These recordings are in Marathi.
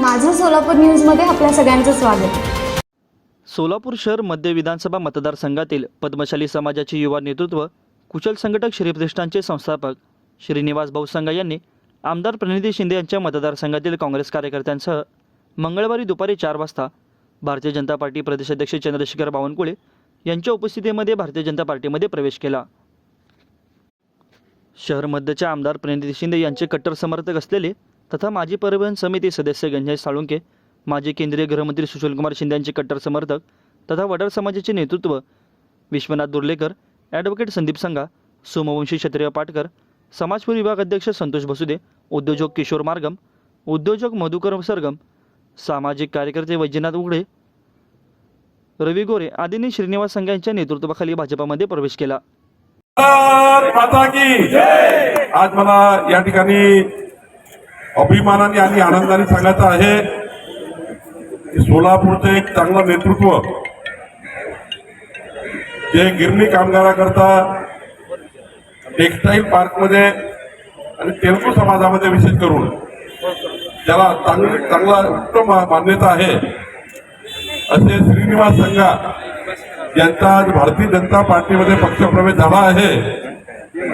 माझं सोलापूर न्यूजमध्ये आपल्या सगळ्यांचं स्वागत. सोलापूर शहर मध्य विधानसभा मतदारसंघातील पद्मशाली समाजाचे युवा नेतृत्व कुशल संघटक श्रीप्रतिष्ठानचे संस्थापक श्रीनिवास भाऊसंगा यांनी आमदार प्रणिधी शिंदे यांच्या मतदारसंघातील काँग्रेस कार्यकर्त्यांसह मंगळवारी दुपारी चार वाजता भारतीय जनता पार्टी प्रदेशाध्यक्ष चंद्रशेखर बावनकुळे यांच्या उपस्थितीमध्ये भारतीय जनता पार्टीमध्ये प्रवेश केला. शहर मध्यच्या आमदार प्रणिधी शिंदे यांचे कट्टर समर्थक असलेले तथा माजी परिवहन समिती सदस्य गंजाय साळुंके माजी केंद्रीय गृहमंत्री सुशीलकुमार शिंदे यांचे कट्टर समर्थक तथा वडार समाजाचे नेतृत्व विश्वनाथ दुर्लेकर ॲडव्होकेट संदीप संघा सोमवंशी क्षत्रिय पाटकर समाजपूर विभाग अध्यक्ष संतोष बसुदे उद्योजक किशोर मार्गम उद्योजक मधुकर सरगम सामाजिक कार्यकर्ते वैजनाथ उघडे रवी गोरे आदींनी श्रीनिवास संघ यांच्या नेतृत्वाखाली भाजपामध्ये प्रवेश केला. आज मला या ठिकाणी अभिमानाने आणि आनंदाने सांगायचं आहे की सोलापूरचं एक चांगलं नेतृत्व जे गिरणी कामगाराकरता टेक्सटाईल पार्कमध्ये आणि तेलगू समाजामध्ये विशेष करून ज्याला चांगली चांगला उत्तम मान्यता आहे असे श्रीनिवास संघा यांचा आज भारतीय जनता पार्टीमध्ये पक्षप्रवेश झाला आहे.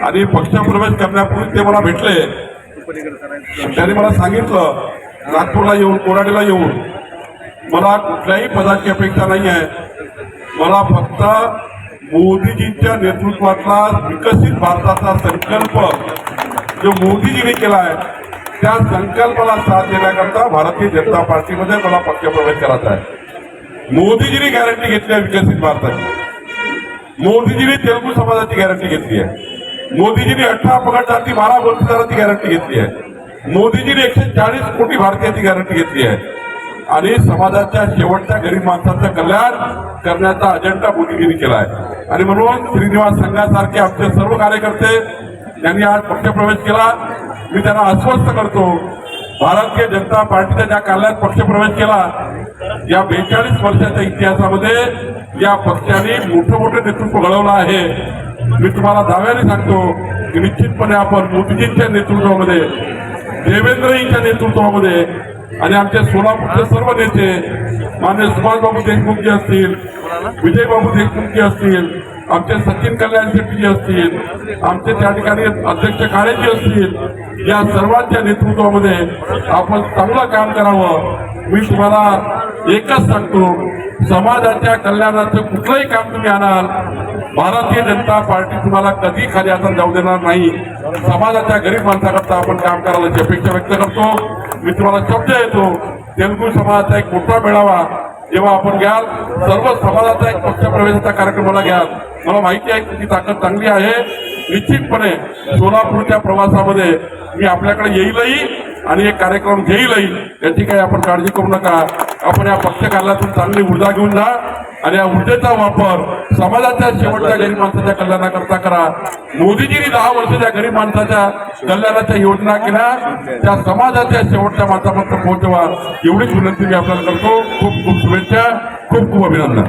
आणि पक्षप्रवेश करण्यापूर्वी ते मला भेटले. त्यांनी मला सांगितलं नागपूरला येऊन कोराडीला येऊन. मला कुठल्याही पदाची अपेक्षा नाही आहे. मला फक्त मोदीजींच्या नेतृत्वातला विकसित भारताचा संकल्प जो मोदीजींनी केला आहे त्या संकल्पाला साथ देण्याकरता भारतीय जनता पार्टीमध्ये मला पक्षप्रवेश करायचा आहे. मोदीजींनी गॅरंटी घेतली आहे विकसित भारताची. मोदीजींनी तेलगू समाजाची गॅरंटी घेतली आहे. मोदीजींनी अठरा पगड बारा वर्षाची गॅरंटी घेतली आहे. मोदीजींनी एकशे चाळीस कोटी भारतीयाची गॅरंटी घेतली आहे. आणि समाजाच्या शेवटच्या गरीब माणसाचं कल्याण करण्याचा अजेंडा मोदीजींनी केला आहे. आणि म्हणून श्रीनिवास संघासारखे आमचे सर्व कार्यकर्ते यांनी आज पक्षप्रवेश केला. मी त्यांना आश्वस्त करतो भारतीय जनता पार्टीच्या ज्या काल्यात पक्षप्रवेश केला या बेचाळीस वर्षाच्या इतिहासामध्ये या पक्षाने मोठं मोठं नेतृत्व घडवलं आहे. मी तुम्हाला दाव्याने सांगतो की निश्चितपणे आपण मोदीजींच्या नेतृत्वामध्ये देवेंद्रजींच्या नेतृत्वामध्ये आणि आमच्या सोलापूरचे सर्व नेते मान्य सुभाषबाबू देशमुखजी असतील विजयबाबू देशमुखजी असतील आमचे सचिन कल्याण शेट्टीजी असतील आमचे त्या ठिकाणी अध्यक्ष काळेजी असतील या सर्वांच्या नेतृत्वामध्ये आपण चांगलं काम करावं. मी तुम्हाला एकच सांगतो समाजाच्या कल्याणाचं कुठलंही काम तुम्ही आणाल भारतीय जनता पार्टी तुम्हाला कधी खाली हातात जाऊ देणार नाही. समाजाच्या गरीब माणसाकरता आपण काम करायला अपेक्षा व्यक्त करतो. मी तुम्हाला शब्द येतो तेलगू समाजाचा एक मोठा मेळावा जेव्हा आपण घ्याल सर्व समाजाचा एक पक्षप्रवेशाचा कार्यक्रमाला घ्याल. मला माहिती आहे तुमची ताकद चांगली आहे. निश्चितपणे सोलापूरच्या प्रवासामध्ये मी आपल्याकडे येईलही. आणि एक कार्यक्रम घेईलही. याची काही आपण काळजी करू नका. आपण या पक्ष कार्यातून चांगली ऊर्जा घेऊन जा आणि या ऊर्जेचा वापर समाजाच्या शेवटच्या गरीब माणसाच्या कल्याणाकरता करा. मोदीजींनी दहा वर्षाच्या गरीब माणसाच्या कल्याणाच्या योजना केल्या. त्या समाजाच्या शेवटच्या माणसापर्यंत पोहोचवा. एवढीच विनंती मी आपल्याला करतो. खूप खूप शुभेच्छा. खूप खूप अभिनंदन.